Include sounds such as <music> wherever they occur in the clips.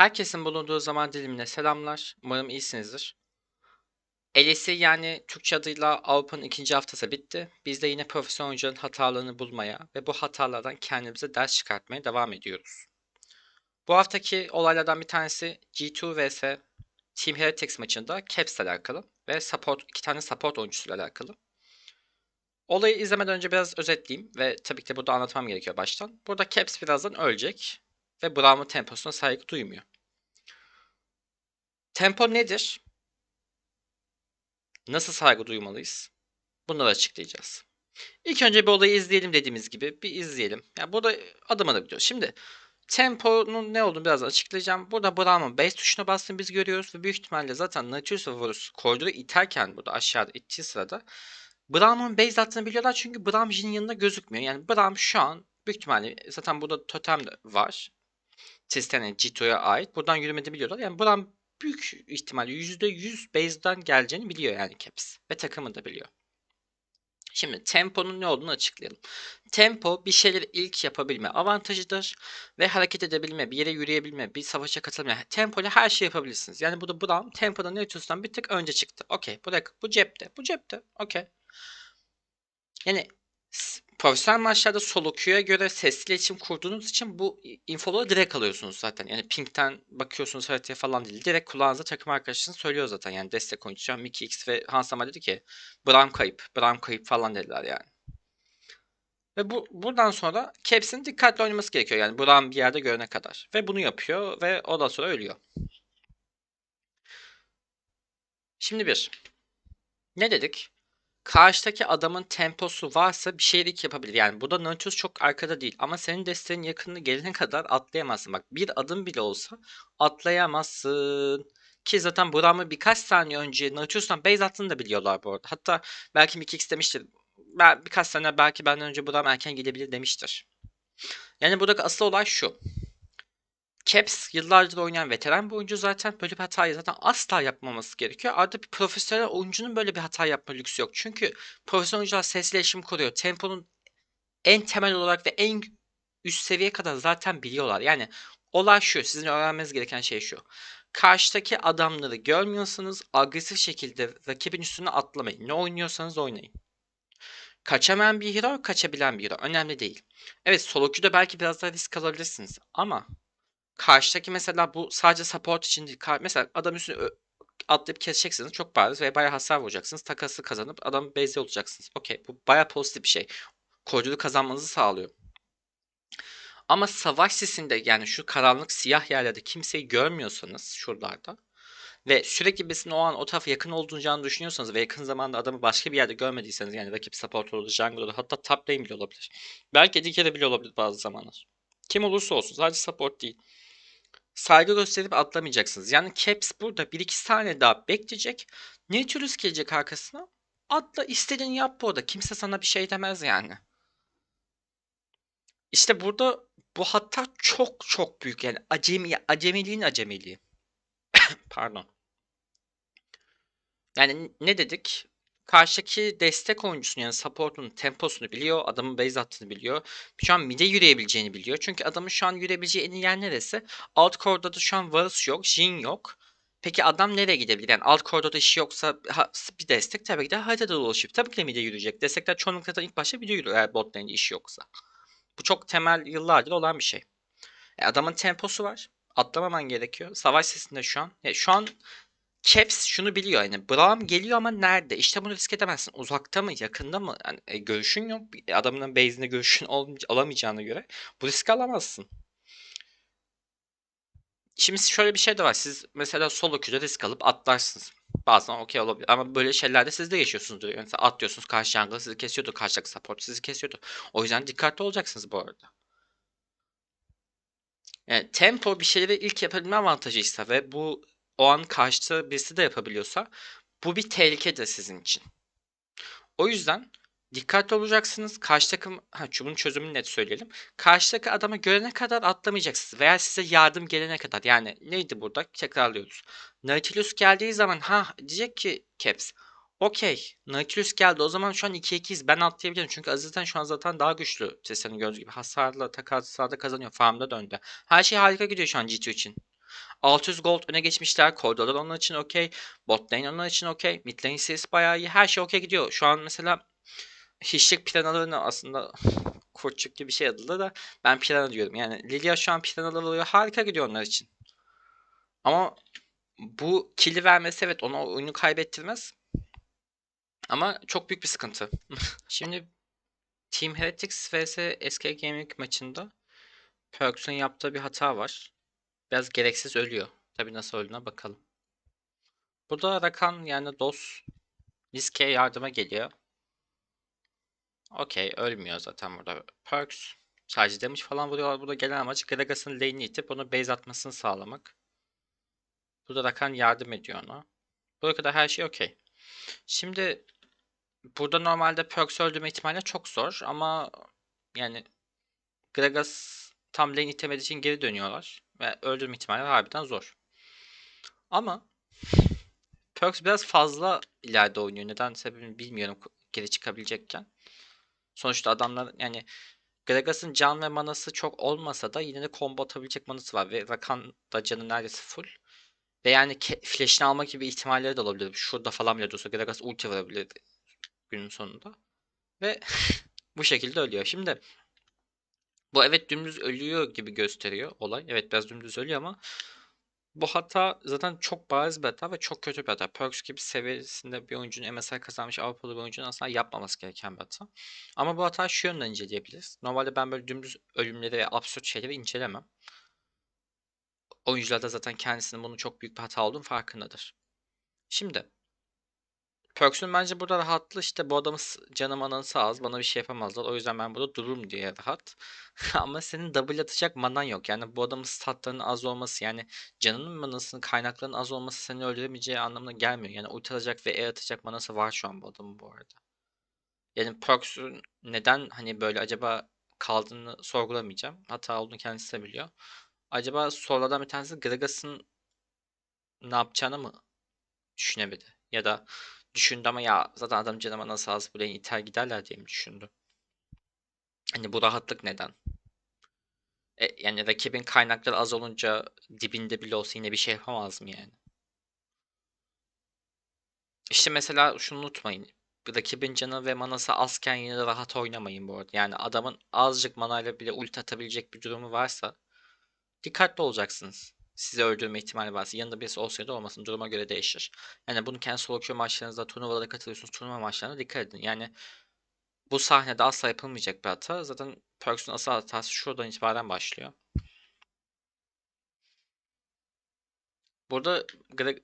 Herkesin bulunduğu zaman dilimine selamlar. Umarım iyisinizdir. LEC yani Türkçe adıyla Avrupa'nın ikinci haftası bitti. Biz de yine profesyonel oyuncuların hatalarını bulmaya ve bu hatalardan kendimize ders çıkartmaya devam ediyoruz. Bu haftaki olaylardan bir tanesi G2 vs Team Heretics maçında Caps ile alakalı ve support, iki tane support oyuncusuyla alakalı. Olayı izlemeden önce biraz özetleyeyim ve tabii ki de burada anlatmam gerekiyor baştan. Burada Caps birazdan ölecek ve Braum'un temposuna saygı duymuyor. Tempo nedir? Nasıl saygı duymalıyız? Bunları açıklayacağız. İlk önce bir olayı izleyelim dediğimiz gibi bir izleyelim. Yani burada adım adım gidiyoruz. Şimdi temponun ne olduğunu birazdan açıklayacağım. Burada Braum'un base tuşuna bastığını biz görüyoruz ve büyük ihtimalle zaten Nautilus ve Varus koridoru iterken burada aşağıda ittiği sırada Braum'un base attığını biliyorlar çünkü Braum Jin'in yanında gözükmüyor. Yani Braum şu an büyük ihtimalle zaten burada totem de var. Sistem'e G2'ya ait. Buradan yürümediğini biliyorlar. Yani Braum büyük ihtimalle %100 base'den geleceğini biliyor yani Caps. Ve takımı da biliyor. Şimdi temponun ne olduğunu açıklayalım. Tempo bir şeyleri ilk yapabilme avantajıdır ve hareket edebilme, bir yere yürüyebilme, bir savaşa katılabilme. Tempo ile her şey yapabilirsiniz. Yani burada Brown tempoda Nautilus'tan bir tık önce çıktı. Okey, bırak bu cepte, bu cepte. Okey. Yani profesyonel maçlarda solo queue'ya göre sesli iletişim kurduğunuz için bu infoları direkt alıyorsunuz zaten. Yani ping'ten bakıyorsunuz haritaya falan değil. Direkt kulağınıza takım arkadaşınız söylüyor zaten. Yani destek oyuncusu. Mickey X ve Hansama dedi ki Bram kayıp, Bram kayıp falan dediler yani. Ve bu buradan sonra Caps'in dikkatli oynaması gerekiyor. Yani Bram bir yerde görene kadar. Ve bunu yapıyor ve ondan sonra ölüyor. Şimdi bir. Ne dedik? Karşıdaki adamın temposu varsa bir şeylik yapabilir. Yani burada Nautilus çok arkada değil ama senin desteğin yakınına gelene kadar atlayamazsın. Bak bir adım bile olsa atlayamazsın. Ki zaten Braum'u birkaç saniye önce Nautilus'tan base attığını da biliyorlar bu arada. Hatta belki Mickey X demiştir. Ben, birkaç sene belki benden önce Braum erken gelebilir demiştir. Yani buradaki asıl olay şu. Caps yıllardır oynayan veteran bir oyuncu zaten böyle bir hatayı zaten asla yapmaması gerekiyor. Artık bir profesyonel oyuncunun böyle bir hata yapma lüksü yok. Çünkü profesyonel oyuncular sesli iletişim kuruyor. Temponun en temel olarak ve en üst seviye kadar zaten biliyorlar. Yani olay şu. Sizin öğrenmeniz gereken şey şu. Karşıdaki adamları görmüyorsanız agresif şekilde rakibin üstüne atlamayın. Ne oynuyorsanız oynayın. Kaçamayan bir hero, kaçabilen bir hero. Önemli değil. Evet solo queue'da belki biraz daha risk alabilirsiniz ama karşıdaki mesela bu sadece support için değil. Mesela adam üstüne atlayıp keseceksiniz çok bariz ve bayağı hasar vuracaksınız. Takası kazanıp adam base'de olacaksınız. Okey bu bayağı pozitif bir şey. Koridoru kazanmanızı sağlıyor. Ama savaş sesinde yani şu karanlık siyah yerlerde kimseyi görmüyorsanız şuralarda ve sürekli birisinin o an o tarafa yakın olduğunu düşünüyorsanız ve yakın zamanda adamı başka bir yerde görmediyseniz yani rakip support olur, jungle olur hatta top lane bile olabilir. Belki dikere bile olabilir bazı zamanlar. Kim olursa olsun sadece support değil. Saygı gösterip atlamayacaksınız. Yani Caps burada 1-2 saniye daha bekleyecek. Nautilus gelecek arkasına. Atla istediğini yap bu arada. Kimse sana bir şey demez yani. İşte burada bu hatta çok çok büyük yani acemi acemiliğin acemiliği. <coughs> Pardon. Yani ne dedik? Karşıdaki destek oyuncusunun yani support'un temposunu biliyor. Adamın base attığını biliyor. Şu an mid'e yürüyebileceğini biliyor. Çünkü adamın şu an yürüyebileceği en iyi yer neresi? Alt koridorda şu an Varus yok. Jhin yok. Peki adam nereye gidebilir? Yani alt koridorda işi yoksa ha- bir destek tabii ki de haritada dolaşıp tabii ki de mid'e yürüyecek. Destekler çoğunlukla zaten ilk başta mid'e yürür eğer bot lane'de işi yoksa. Bu çok temel yıllardır olan bir şey. E, adamın temposu var. Atlamaman gerekiyor. Savaş sesinde şu an. E, şu an Caps şunu biliyor yani Braum geliyor ama nerede? İşte bunu risk edemezsin. Uzakta mı, yakında mı? Yani, e, görüşün yok. Adamın base'inde görüşün <laughs> alamayacağına göre bu riski alamazsın. Şimdi şöyle bir şey de var. Siz mesela solo queue'da risk alıp atlarsınız. Bazen okey olabilir. Ama böyle şeylerde siz de yaşıyorsunuzdur. Yani mesela atlıyorsunuz karşı jungle sizi kesiyordu. Karşıdaki support sizi kesiyordu. O yüzden dikkatli olacaksınız bu arada. Yani tempo bir şeyleri ilk yapabilme avantajıysa ve bu o an karşıda birisi de yapabiliyorsa bu bir tehlikedir sizin için. O yüzden dikkatli olacaksınız. Karşı takım, ha bunun çözümünü net söyleyelim. Karşıdaki adamı görene kadar atlamayacaksınız veya size yardım gelene kadar. Yani neydi burada? Tekrarlıyoruz. Nautilus geldiği zaman ha diyecek ki Caps. Okey. Nautilus geldi. O zaman şu an 2-2'yiz. Ben atlayabilirim. Çünkü Aziz'den şu an zaten daha güçlü. Senin gördüğünüz gibi. Hasarla, takas, hasarda kazanıyor. Farmda döndü. Her şey harika gidiyor şu an G2 için. 600 gold öne geçmişler. Koridorlar onlar için okey. Bot lane onlar için okey. Mid lane serisi bayağı iyi. Her şey okey gidiyor. Şu an mesela hiçlik planalarını aslında <laughs> kurtçuk gibi bir şey adı da ben plana diyorum. Yani Lilia şu an planalar oluyor. Harika gidiyor onlar için. Ama bu kili vermesi evet ona oyunu kaybettirmez. Ama çok büyük bir sıkıntı. <laughs> Şimdi Team Heretics vs SK Gaming maçında Perks'ün yaptığı bir hata var. Biraz gereksiz ölüyor. Tabi nasıl öldüğüne bakalım. Burada Rakan yani DOS Nisk'e yardıma geliyor. Okey ölmüyor zaten burada. Perks sadece damage falan vuruyorlar. Burada gelen amaç Gragas'ın lane'i itip onu base atmasını sağlamak. Burada Rakan yardım ediyor ona. Buraya kadar her şey okey. Şimdi burada normalde Perks öldürme ihtimali çok zor ama yani Gragas tam lane itemediği için geri dönüyorlar. Ve öldürme ihtimali harbiden zor. Ama <laughs> Perks biraz fazla ileride oynuyor. Neden sebebini bilmiyorum geri çıkabilecekken. Sonuçta adamlar yani Gragas'ın can ve manası çok olmasa da yine de combo atabilecek manası var. Ve Rakan da canı neredeyse full. Ve yani flash'ini almak gibi ihtimalleri de olabilir. Şurada falan bile dursa Gragas ulti vurabilir günün sonunda. Ve <laughs> bu şekilde ölüyor. Şimdi bu evet dümdüz ölüyor gibi gösteriyor olay. Evet biraz dümdüz ölüyor ama bu hata zaten çok bariz bir hata ve çok kötü bir hata. Perks gibi seviyesinde bir oyuncunun MSI kazanmış Avrupalı bir oyuncunun aslında yapmaması gereken bir hata. Ama bu hata şu yönden inceleyebiliriz. Normalde ben böyle dümdüz ölümleri ve absürt şeyleri incelemem. Oyuncular da zaten kendisinin bunun çok büyük bir hata olduğunu farkındadır. Şimdi Perks'ün bence burada rahatlı işte bu adamın canım anansı az bana bir şey yapamazlar. O yüzden ben burada dururum diye rahat. <laughs> Ama senin double atacak manan yok. Yani bu adamın statlarının az olması yani canının manasının kaynaklarının az olması seni öldüremeyeceği anlamına gelmiyor. Yani ulti atacak ve E atacak manası var şu an bu adamın bu arada. Yani Perks'ün neden hani böyle acaba kaldığını sorgulamayacağım. Hata olduğunu kendisi de biliyor. Acaba sorulardan bir tanesi Gragas'ın ne yapacağını mı düşünemedi? Ya da düşündü ama ya zaten adam canıma nasıl az buraya iter giderler diye mi düşündü? Hani bu rahatlık neden? E, yani rakibin kaynakları az olunca dibinde bile olsa yine bir şey yapamaz mı yani? İşte mesela şunu unutmayın. Rakibin canı ve manası azken yine de rahat oynamayın bu arada. Yani adamın azıcık manayla bile ulti atabilecek bir durumu varsa dikkatli olacaksınız sizi öldürme ihtimali varsa yanında birisi olsaydı olmasın duruma göre değişir. Yani bunu kendi solo queue maçlarınızda turnuvalara katılıyorsunuz turnuva maçlarına dikkat edin. Yani bu sahnede asla yapılmayacak bir hata. Zaten Perks'ün asıl hatası şuradan itibaren başlıyor. Burada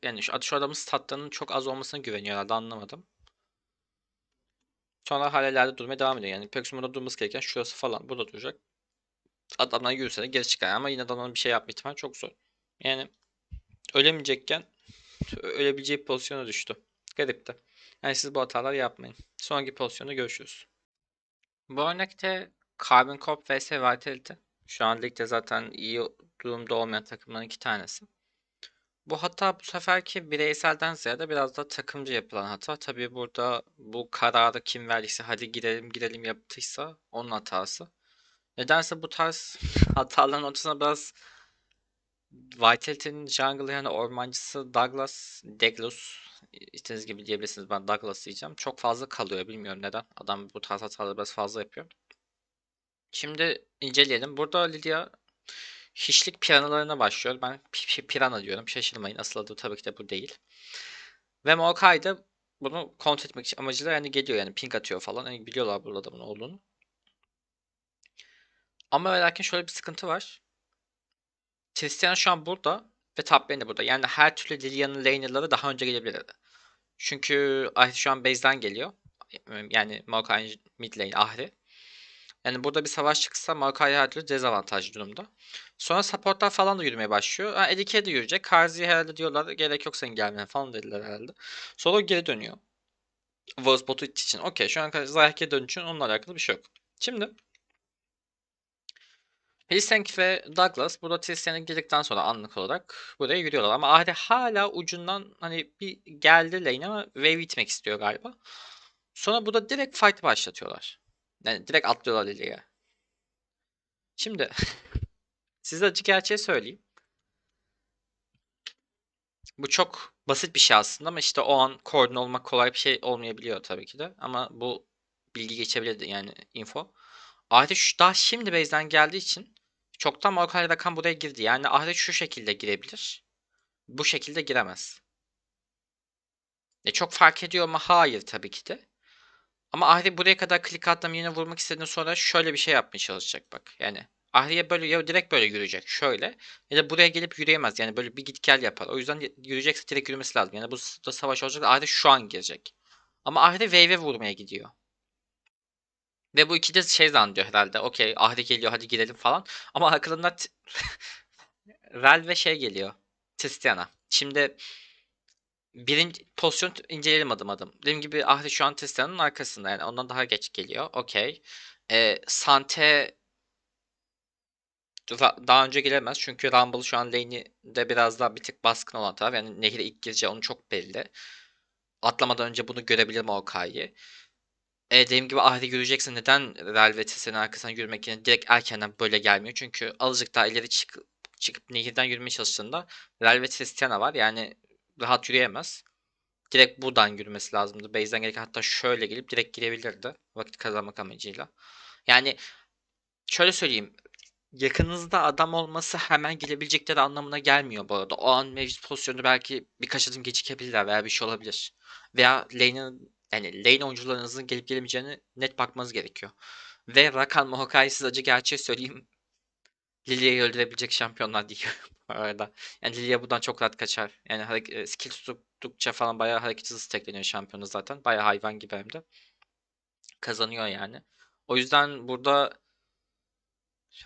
yani şu, şu adamın statlarının çok az olmasına güveniyorlardı anlamadım. Sonra halelerde durmaya devam ediyor. Yani Perks'ün burada durması gereken şurası falan. Burada duracak. Adamlar yürüse de geri çıkar ama yine adamların bir şey yapma ihtimali çok zor. Yani ölemeyecekken ölebileceği pozisyona düştü. Garipti. Yani siz bu hatalar yapmayın. Sonraki pozisyonda görüşürüz. Bu örnekte Carbon Corp vs Vitality. Şu an ligde zaten iyi durumda olmayan takımların iki tanesi. Bu hata bu seferki bireyselden ziyade biraz da takımcı yapılan hata. Tabii burada bu kararı kim verdiyse hadi girelim girelim yaptıysa onun hatası. Nedense bu tarz <laughs> hataların ortasına biraz Vitality'nin jungle yani ormancısı Douglas, Deglus istediğiniz gibi diyebilirsiniz. Ben Douglas diyeceğim. Çok fazla kalıyor. Bilmiyorum neden. Adam bu tarz hataları biraz fazla yapıyor. Şimdi inceleyelim. Burada Lilia hiçlik piranalarına başlıyor. Ben pirana diyorum. Şaşırmayın. Asıl adı tabii ki de bu değil. Ve Maokai da bunu kontrol etmek için amacıyla yani geliyor yani ping atıyor falan. Yani biliyorlar burada adamın olduğunu. Ama ve lakin şöyle bir sıkıntı var. Cristiano şu an burada ve top lane de burada. Yani her türlü Lilian'ın laner'ları daha önce gelebilirdi. Çünkü Ahri şu an base'den geliyor. Yani Maokai mid lane Ahri. Yani burada bir savaş çıksa Maokai her türlü dezavantajlı durumda. Sonra supportlar falan da yürümeye başlıyor. Ha, Edike de yürüyecek. Karzi'ye herhalde diyorlar gerek yok senin gelmene falan dediler herhalde. Sonra geri dönüyor. Varus botu için. Okey şu an Zahik'e dönüşün onunla alakalı bir şey yok. Şimdi Helsing ve Douglas burada Tristan'a girdikten sonra anlık olarak buraya yürüyorlar. Ama Ahri hala ucundan hani bir geldi lane ama wave itmek istiyor galiba. Sonra burada direkt fight başlatıyorlar. Yani direkt atlıyorlar Lily'ye. Şimdi <laughs> size açık gerçeği söyleyeyim. Bu çok basit bir şey aslında ama işte o an koordine olmak kolay bir şey olmayabiliyor tabii ki de. Ama bu bilgi geçebilirdi yani info. Ahri şu daha şimdi base'den geldiği için çoktan Morkay Rakan buraya girdi. Yani Ahri şu şekilde girebilir. Bu şekilde giremez. E çok fark ediyor mu? Hayır tabii ki de. Ama Ahri buraya kadar klik atlam yine vurmak istediğinden sonra şöyle bir şey yapmaya çalışacak bak. Yani Ahri'ye böyle ya direkt böyle yürüyecek şöyle ya da buraya gelip yürüyemez. Yani böyle bir git gel yapar. O yüzden yürüyecekse direkt yürümesi lazım. Yani bu da savaş olacak. Ahri şu an girecek. Ama Ahri wave'e vurmaya gidiyor. Ve bu ikide şey zannediyor herhalde. Okey Ahri geliyor hadi gidelim falan. Ama akılında Vel <laughs> ve şey geliyor. Tristiana. Şimdi birinci pozisyon inceleyelim adım adım. Dediğim gibi Ahri şu an Tristiana'nın arkasında yani ondan daha geç geliyor. Okey. Ee, Sante daha önce gelemez çünkü Rumble şu an lane'i de biraz daha bir tık baskın olan taraf. Yani nehire ilk gireceği onu çok belli. Atlamadan önce bunu görebilir mi Okai'yi? E, dediğim gibi Ahri yürüyeceksin. Neden Real ve Tisse'nin arkasına yürümek yerine direkt erkenden böyle gelmiyor? Çünkü azıcık daha ileri çık çıkıp nehirden yürümeye çalıştığında Real ve Tristiana var. Yani rahat yürüyemez. Direkt buradan yürümesi lazımdı. Base'den gerek hatta şöyle gelip direkt girebilirdi. Vakit kazanmak amacıyla. Yani şöyle söyleyeyim. Yakınızda adam olması hemen gelebilecekleri anlamına gelmiyor bu arada. O an mevcut pozisyonu belki birkaç adım gecikebilirler veya bir şey olabilir. Veya lane'in yani lane oyuncularınızın gelip gelemeyeceğini net bakmanız gerekiyor. Ve Rakan Mahokai size acı gerçeği söyleyeyim. Lilia'yı öldürebilecek şampiyonlar değil <laughs> bu arada. Yani Lilia buradan çok rahat kaçar. Yani e, skill tuttukça falan bayağı hareket hızı tekleniyor şampiyonu zaten. Bayağı hayvan gibi hem de. Kazanıyor yani. O yüzden burada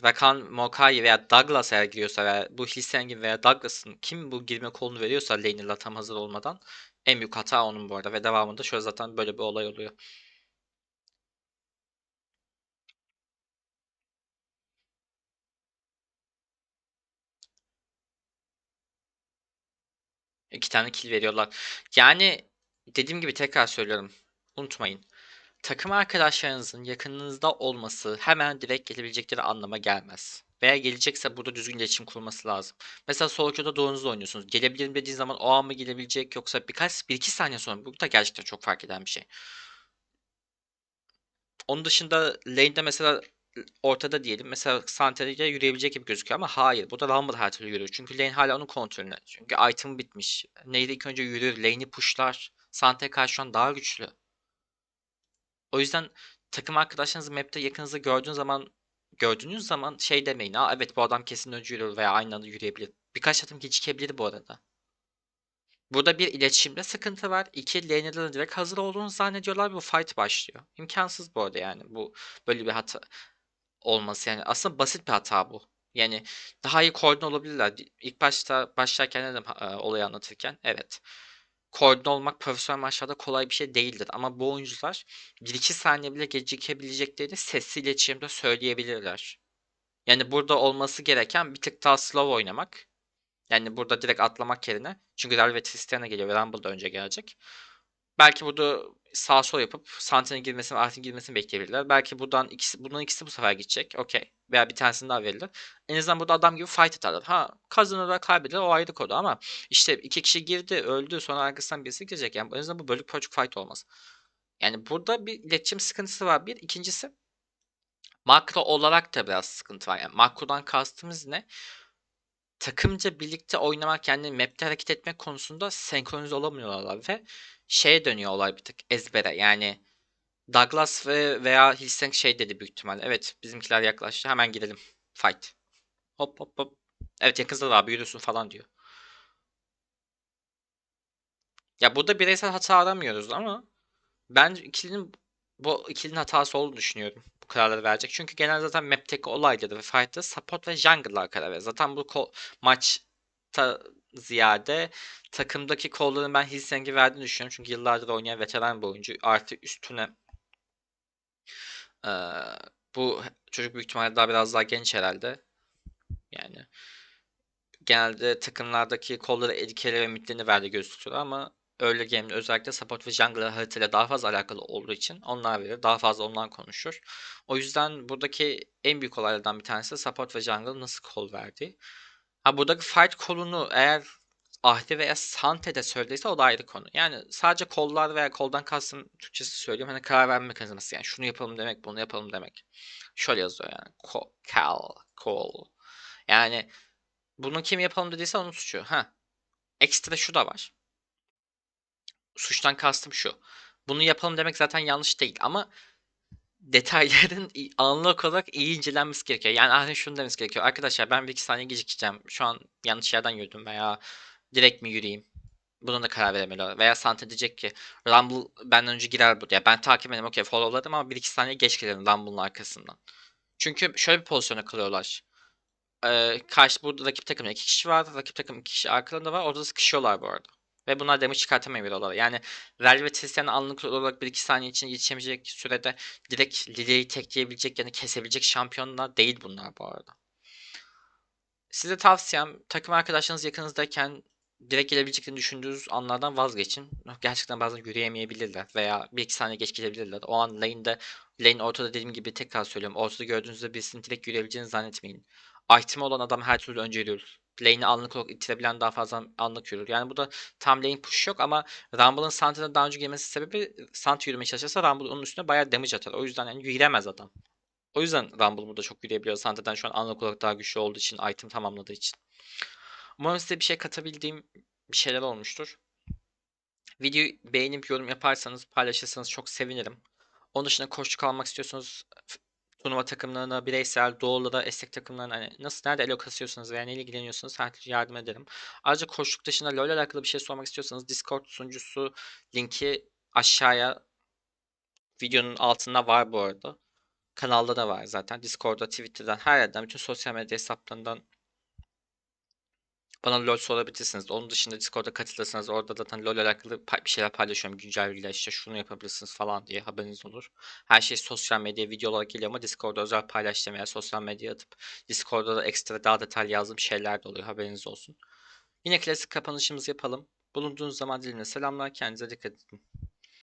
Rakan Mokai veya Douglas eğer giriyorsa veya bu Hlisengin veya Douglas'ın kim bu girme kolunu veriyorsa lane'le tam hazır olmadan en büyük hata onun bu arada ve devamında şöyle zaten böyle bir olay oluyor. İki tane kill veriyorlar. Yani dediğim gibi tekrar söylüyorum. Unutmayın. Takım arkadaşlarınızın yakınınızda olması hemen direkt gelebilecekleri anlama gelmez. Veya gelecekse burada düzgün iletişim kurması lazım. Mesela solo'da doğrunuzda oynuyorsunuz. Gelebilirim dediği zaman o an mı gelebilecek yoksa birkaç bir iki saniye sonra bu da gerçekten çok fark eden bir şey. Onun dışında lane'de mesela ortada diyelim. Mesela Santeri'de yürüyebilecek gibi gözüküyor ama hayır. Burada Rumble her türlü yürüyor. Çünkü lane hala onun kontrolünde. Çünkü item bitmiş. Neydi ilk önce yürür. Lane'i pushlar. Sante karşı şu an daha güçlü. O yüzden takım arkadaşlarınızı map'te yakınızda gördüğün zaman gördüğünüz zaman şey demeyin. Aa evet bu adam kesin önce yürür veya aynı anda yürüyebilir. Birkaç adım gecikebilir bu arada. Burada bir iletişimde sıkıntı var. İki laner'ların direkt hazır olduğunu zannediyorlar. Bu fight başlıyor. İmkansız bu arada yani. Bu böyle bir hata olması yani. Aslında basit bir hata bu. Yani daha iyi koordine olabilirler. İlk başta başlarken dedim olayı anlatırken. Evet koordine olmak profesyonel maçlarda kolay bir şey değildir. Ama bu oyuncular 1-2 saniye bile gecikebileceklerini sesli iletişimde söyleyebilirler. Yani burada olması gereken bir tık daha slow oynamak. Yani burada direkt atlamak yerine. Çünkü Real ve Tristiana geliyor ve Rumble da önce gelecek. Belki burada sağ sol yapıp Santin'in girmesini, Art'in girmesini bekleyebilirler. Belki buradan ikisi, bundan ikisi bu sefer gidecek. Okey. Veya bir tanesini daha verilir. En azından burada adam gibi fight atarlar. Ha kazanır da kaybeder o ayrı konu ama işte iki kişi girdi öldü sonra arkasından birisi girecek. Yani en azından bu bölük pörçük fight olmaz. Yani burada bir iletişim sıkıntısı var. Bir. ikincisi makro olarak da biraz sıkıntı var. Yani makrodan kastımız ne? takımca birlikte oynamak yani map'te hareket etmek konusunda senkronize olamıyorlar ve şeye dönüyor olay bir tık ezbere. Yani Douglas ve veya Hilseng şey dedi büyük ihtimalle. Evet bizimkiler yaklaştı hemen gidelim. Fight. Hop hop hop. Evet yakında da abi yürüsün falan diyor. Ya burada bireysel hata aramıyoruz ama ben ikilinin bu ikilinin hatası olduğunu düşünüyorum. Bu kararları verecek. Çünkü genel zaten map'teki olayları ve fight'ta support ve jungle'lar karar verir. Zaten bu maçta ziyade takımdaki kolların ben Hillseng'i verdiğini düşünüyorum. Çünkü yıllardır oynayan veteran bir oyuncu. Artı üstüne ee, bu çocuk büyük ihtimalle daha biraz daha genç herhalde. Yani genelde takımlardaki kolları edikeli ve midlerini verdi gözüküyor ama early game'de özellikle support ve jungle haritayla daha fazla alakalı olduğu için onlar verir. Daha fazla ondan konuşur. O yüzden buradaki en büyük olaylardan bir tanesi support ve jungle nasıl kol verdi. Ha buradaki fight kolunu eğer Ahri veya Sante'de söylediyse o da ayrı konu. Yani sadece kollar veya koldan kastım Türkçesi söylüyorum. Hani karar verme mekanizması. Yani şunu yapalım demek, bunu yapalım demek. Şöyle yazıyor yani. Ko, kal, kol. Yani bunu kim yapalım dediyse onun suçu. Ha. Ekstra şu da var. Suçtan kastım şu. Bunu yapalım demek zaten yanlış değil ama detayların anlık olarak iyi incelenmesi gerekiyor. Yani Ahri şunu demesi gerekiyor. Arkadaşlar ben bir iki saniye gecikeceğim. Şu an yanlış yerden yürüdüm veya direkt mi yürüyeyim? Buna da karar veremeli. Veya Santa diyecek ki Rumble benden önce girer bu. Ya ben takip edeyim okey followladım ama bir iki saniye geç gelirim Rumble'ın arkasından. Çünkü şöyle bir pozisyona kalıyorlar. Ee, karşı burada rakip takımda iki kişi var. Rakip takım iki kişi arkalarında var. Orada sıkışıyorlar bu arada. Ve bunlar damage çıkartamayabiliyorlar. Yani Rel ve Tristan'ın anlık olarak 1-2 saniye için yetişemeyecek sürede direkt Lilia'yı tekleyebilecek yani kesebilecek şampiyonlar değil bunlar bu arada. Size tavsiyem takım arkadaşlarınız yakınızdayken direkt gelebileceklerini düşündüğünüz anlardan vazgeçin. Gerçekten bazen yürüyemeyebilirler veya bir iki saniye geç gelebilirler. O an lane'de, lane ortada dediğim gibi tekrar söylüyorum. Ortada gördüğünüzde birisinin direkt yürüyebileceğini zannetmeyin. Item olan adam her türlü önce yürür. Lane'i anlık olarak itirebilen daha fazla anlık yürür. Yani burada tam lane push yok ama Rumble'ın Santa'dan daha önce gelmesi sebebi Santa yürümeye çalışırsa Rumble onun üstüne bayağı damage atar. O yüzden yani yürüyemez adam. O yüzden Rumble burada çok yürüyebiliyor. Santa'dan şu an anlık olarak daha güçlü olduğu için, item tamamladığı için. Umarım size bir şey katabildiğim bir şeyler olmuştur. Videoyu beğenip yorum yaparsanız, paylaşırsanız çok sevinirim. Onun dışında koçluk almak istiyorsanız turnuva takımlarına, bireysel, doğulu da esnek takımlarına hani nasıl nerede elo kasıyorsanız veya neyle ilgileniyorsanız her türlü yardım ederim. Ayrıca koçluk dışında LoL alakalı bir şey sormak istiyorsanız Discord sunucusu linki aşağıya videonun altında var bu arada. Kanalda da var zaten. Discord'da, Twitter'dan, her yerden, bütün sosyal medya hesaplarından bana LoL sorabilirsiniz. Onun dışında Discord'a katılırsanız orada zaten LoL alakalı bir şeyler paylaşıyorum. Güncel bilgiler işte şunu yapabilirsiniz falan diye haberiniz olur. Her şey sosyal medya video olarak geliyor ama Discord'da özel paylaştığım veya sosyal medyaya atıp Discord'da da ekstra daha detaylı yazdığım şeyler de oluyor. Haberiniz olsun. Yine klasik kapanışımızı yapalım. Bulunduğunuz zaman dilimle selamlar. Kendinize dikkat edin.